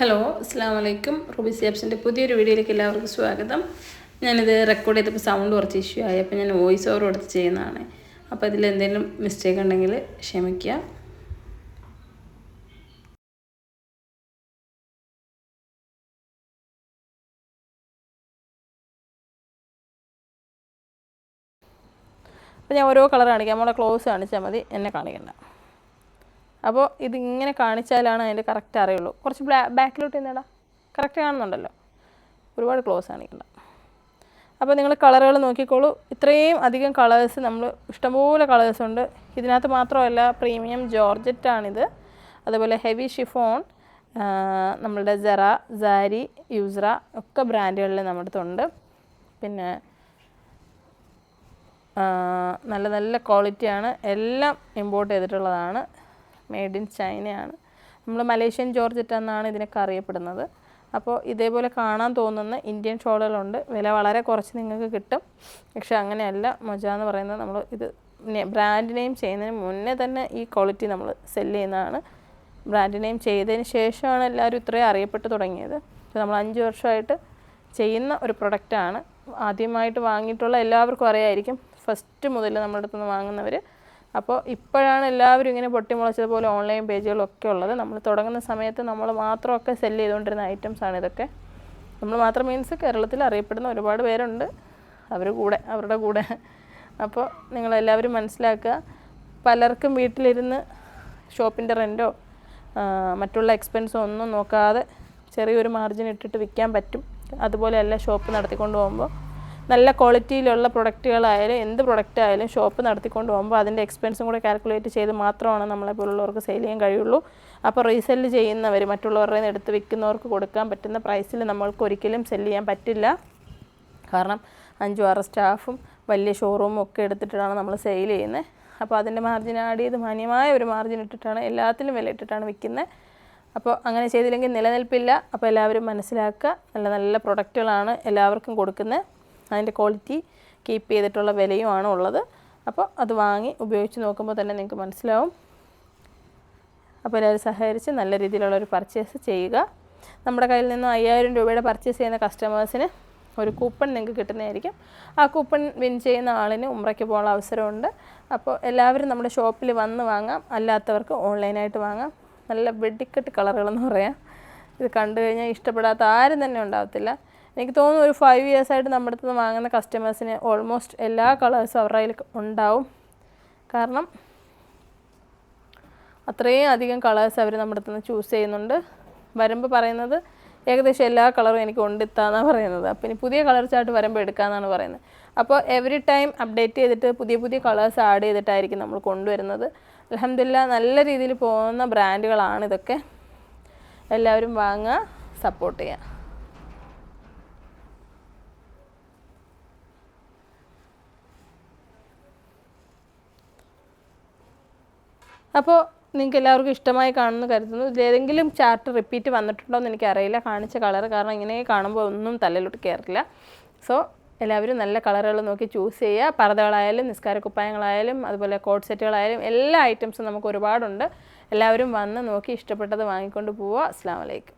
Hello അസ്സാം വലൈക്കും Ruby സിയാബ്സിന്റെ പുതിയൊരു വീഡിയോയിലേക്ക് എല്ലാവർക്കും സ്വാഗതം. ഞാനിത് റെക്കോർഡ് ചെയ്തപ്പോൾ സൗണ്ട് കുറച്ച് ഇഷ്യൂ ആയി അപ്പോൾ ഞാൻ വോയിസ് ഓവർ കൊടുത്ത് ചെയ്യുന്നതാണ്. അപ്പോൾ ഇതിൽ എന്തെങ്കിലും മിസ്റ്റേക്ക് ഉണ്ടെങ്കിൽ ക്ഷമിക്കുക. അപ്പോൾ ഞാൻ ഓരോ കളർ കാണിക്കാം. നമ്മളെ ക്ലോസ് കാണിച്ചാൽ മതി. എന്നെ കാണിക്കണ്ട. അപ്പോൾ ഇതിങ്ങനെ കാണിച്ചാലാണ് അതിന്റെ കറക്റ്റ് അറിയുള്ളൂ. കുറച്ച് ബാക്കിലോട്ട് നിന്നടാ കറക്റ്റ് കാണുന്നുണ്ടല്ലോ. ഒരുപാട് ക്ലോസ് കാണിക്കണ്ട അപ്പോൾ നിങ്ങൾ കളറുകൾ നോക്കിക്കോളൂ. ഇത്രയും അധികം കളേഴ്സ് നമ്മൾ ഇഷ്ടംപോലെ കളേഴ്സ് ഉണ്ട്. ഇതിനകത്ത് മാത്രമല്ല പ്രീമിയം ജോർജറ്റാണിത് അതുപോലെ ഹെവി ഷിഫോൺ നമ്മളുടെ ജറ സാരി യൂസറ ഒക്കെ ബ്രാൻഡുകളിൽ നമ്മുടെ അടുത്തുണ്ട് പിന്നെ നല്ല നല്ല ക്വാളിറ്റിയാണ് എല്ലാം ഇമ്പോർട്ട് ചെയ്തിട്ടുള്ളതാണ്. മെയ്ഡ് ഇൻ ചൈനയാണ്. നമ്മൾ മലേഷ്യൻ ജോർജറ്റ് എന്നാണ് ഇതിനൊക്കെ അറിയപ്പെടുന്നത്. അപ്പോൾ ഇതേപോലെ കാണാൻ തോന്നുന്ന ഇന്ത്യൻ ഷോളുകളുണ്ട് വില വളരെ കുറച്ച് നിങ്ങൾക്ക് കിട്ടും. പക്ഷെ അങ്ങനെയല്ല മൊജ എന്ന് പറയുന്നത് നമ്മൾ ഇത് ബ്രാൻഡ് നെയിം ചെയ്യുന്നതിന് മുന്നേ തന്നെ ഈ ക്വാളിറ്റി നമ്മൾ സെല്ല് ചെയ്യുന്നതാണ്. ബ്രാൻഡ് നെയിം ചെയ്തതിന് ശേഷമാണ് എല്ലാവരും ഇത്രയും അറിയപ്പെട്ട് തുടങ്ങിയത്. നമ്മൾ അഞ്ച് വർഷമായിട്ട് ചെയ്യുന്ന ഒരു പ്രൊഡക്റ്റാണ് ആദ്യമായിട്ട് വാങ്ങിയിട്ടുള്ള എല്ലാവർക്കും അറിയായിരിക്കും. ഫസ്റ്റ് മുതൽ നമ്മുടെ അടുത്ത് നിന്ന് വാങ്ങുന്നവർ അപ്പോൾ ഇപ്പോഴാണ് എല്ലാവരും ഇങ്ങനെ പൊട്ടിമുളച്ചതുപോലെ ഓൺലൈൻ പേജുകളൊക്കെ ഉള്ളത്. നമ്മൾ തുടങ്ങുന്ന സമയത്ത് നമ്മൾ മാത്രമൊക്കെ സെല്ല് ചെയ്തുകൊണ്ടിരുന്ന ഐറ്റംസ് ആണ് ഇതൊക്കെ. നമ്മൾ മാത്രം മീൻസ് കേരളത്തിൽ അറിയപ്പെടുന്ന ഒരുപാട് പേരുണ്ട്. അവർ കൂടെ അവരുടെ കൂടെ. അപ്പോൾ നിങ്ങളെല്ലാവരും മനസ്സിലാക്കുക പലർക്കും വീട്ടിലിരുന്ന് ഷോപ്പിന്റെ റെന്റോ മറ്റുള്ള എക്സ്പെൻസോ ഒന്നും നോക്കാതെ ചെറിയൊരു മാർജിൻ ഇട്ടിട്ട് വിൽക്കാൻ പറ്റും. അതുപോലെയല്ല ഷോപ്പ് നടത്തിക്കൊണ്ട് പോകുമ്പോൾ നല്ല ക്വാളിറ്റിയിലുള്ള പ്രൊഡക്റ്റുകളായാലും എന്ത് പ്രൊഡക്റ്റ് ആയാലും ഷോപ്പ് നടത്തിക്കൊണ്ട് പോകുമ്പോൾ അതിന്റെ എക്സ്പെൻസും കൂടെ കാൽക്കുലേറ്റ് ചെയ്ത് മാത്രമാണ് നമ്മളെ പോലുള്ളവർക്ക് സെയിൽ ചെയ്യാൻ കഴിയുള്ളൂ. അപ്പോൾ റീസെൽ ചെയ്യുന്നവർ മറ്റുള്ളവരുടെ നിന്ന് എടുത്ത് വിൽക്കുന്നവർക്ക് കൊടുക്കാൻ പറ്റുന്ന പ്രൈസിൽ നമ്മൾക്ക് ഒരിക്കലും സെല്ല് ചെയ്യാൻ പറ്റില്ല. കാരണം അഞ്ചു ആറ് സ്റ്റാഫും വലിയ ഷോറൂമും ഒക്കെ എടുത്തിട്ടാണ് നമ്മൾ സെയിൽ ചെയ്യുന്നത്. അപ്പോൾ അതിന്റെ മാർജിൻ ആഡ് ചെയ്ത് മാന്യമായ ഒരു മാർജിൻ ഇട്ടിട്ടാണ് എല്ലാത്തിലും വില ഇട്ടിട്ടാണ് വിൽക്കുന്നത്. അപ്പോൾ അങ്ങനെ ചെയ്തില്ലെങ്കിൽ നിലനിൽപ്പില്ല. അപ്പോൾ എല്ലാവരും മനസ്സിലാക്കുക. നല്ല നല്ല പ്രൊഡക്റ്റുകളാണ് എല്ലാവർക്കും കൊടുക്കുന്നത്. അതിന്റെ ക്വാളിറ്റി കീപ്പ് ചെയ്തിട്ടുള്ള വിലയുമാണ് ഉള്ളത്. അപ്പോൾ അത് വാങ്ങി ഉപയോഗിച്ച് നോക്കുമ്പോൾ തന്നെ നിങ്ങൾക്ക് മനസ്സിലാവും. അപ്പോൾ എല്ലാവരും സഹകരിച്ച് നല്ല രീതിയിലുള്ളൊരു പർച്ചേസ് ചെയ്യുക. നമ്മുടെ കയ്യിൽ നിന്ന് അയ്യായിരം രൂപയുടെ പർച്ചേസ് ചെയ്യുന്ന കസ്റ്റമേഴ്സിന് ഒരു കൂപ്പൺ നിങ്ങൾക്ക് കിട്ടുന്നതായിരിക്കും. ആ കൂപ്പൺ വിൻ ചെയ്യുന്ന ആളിന് ഉമ്രയ്ക്ക് പോകാനുള്ള അവസരമുണ്ട്. അപ്പോൾ എല്ലാവരും നമ്മുടെ ഷോപ്പിൽ വന്ന് വാങ്ങാം. അല്ലാത്തവർക്ക് ഓൺലൈനായിട്ട് വാങ്ങാം. നല്ല വെടിക്കെട്ട് കളറുകളെന്ന് പറയാം. ഇത് കണ്ടു കഴിഞ്ഞാൽ ഇഷ്ടപ്പെടാത്ത ആരും തന്നെ ഉണ്ടാകത്തില്ല എനിക്ക് തോന്നുന്നു ഒരു ഫൈവ് ഇയേഴ്സായിട്ട് നമ്മുടെ അടുത്ത് വാങ്ങുന്ന കസ്റ്റമേഴ്സിന് ഓൾമോസ്റ്റ് എല്ലാ കളേഴ്സും അവരുടെ കയ്യിൽ ഉണ്ടാവും. കാരണം അത്രയും അധികം കളേഴ്സ് അവർ നമ്മുടെ അടുത്ത് നിന്ന് ചൂസ് ചെയ്യുന്നുണ്ട്. വരുമ്പോൾ പറയുന്നത് ഏകദേശം എല്ലാ കളറും എനിക്ക് കൊണ്ടിത്താന്നാണ് പറയുന്നത്. അപ്പോൾ ഇനി പുതിയ കളർ ചാർട്ട് വരുമ്പോൾ എടുക്കാമെന്നാണ് പറയുന്നത്. അപ്പോൾ എവറി ടൈം അപ്ഡേറ്റ് ചെയ്തിട്ട് പുതിയ പുതിയ കളേഴ്സ് ആഡ് ചെയ്തിട്ടായിരിക്കും നമ്മൾ കൊണ്ടുവരുന്നത്. അലഹമില്ല നല്ല രീതിയിൽ പോകുന്ന ബ്രാൻഡുകളാണ് ഇതൊക്കെ. എല്ലാവരും വാങ്ങുക സപ്പോർട്ട് ചെയ്യുക. അപ്പോൾ നിങ്ങൾക്ക് എല്ലാവർക്കും ഇഷ്ടമായി കാണുമെന്ന് കരുതുന്നു. ഇതിലേതെങ്കിലും ചാർട്ട് റിപ്പീറ്റ് വന്നിട്ടുണ്ടോ എന്ന് എനിക്കറിയില്ല. കാണിച്ച കളർ കാരണം ഇങ്ങനെ കാണുമ്പോൾ ഒന്നും തലയിലോട്ട് കയറില്ല സോ എല്ലാവരും നല്ല കളറുകൾ നോക്കി ചൂസ് ചെയ്യുക. പർദ്ദകളായാലും നിസ്കാരക്കുപ്പായങ്ങളായാലും അതുപോലെ കോട്ട് സെറ്റുകളായാലും എല്ലാ ഐറ്റംസും നമുക്ക് ഒരുപാടുണ്ട്. എല്ലാവരും വന്ന് നോക്കി ഇഷ്ടപ്പെട്ടത് വാങ്ങിക്കൊണ്ട് പോവുക. അസ്സാം വലൈക്കും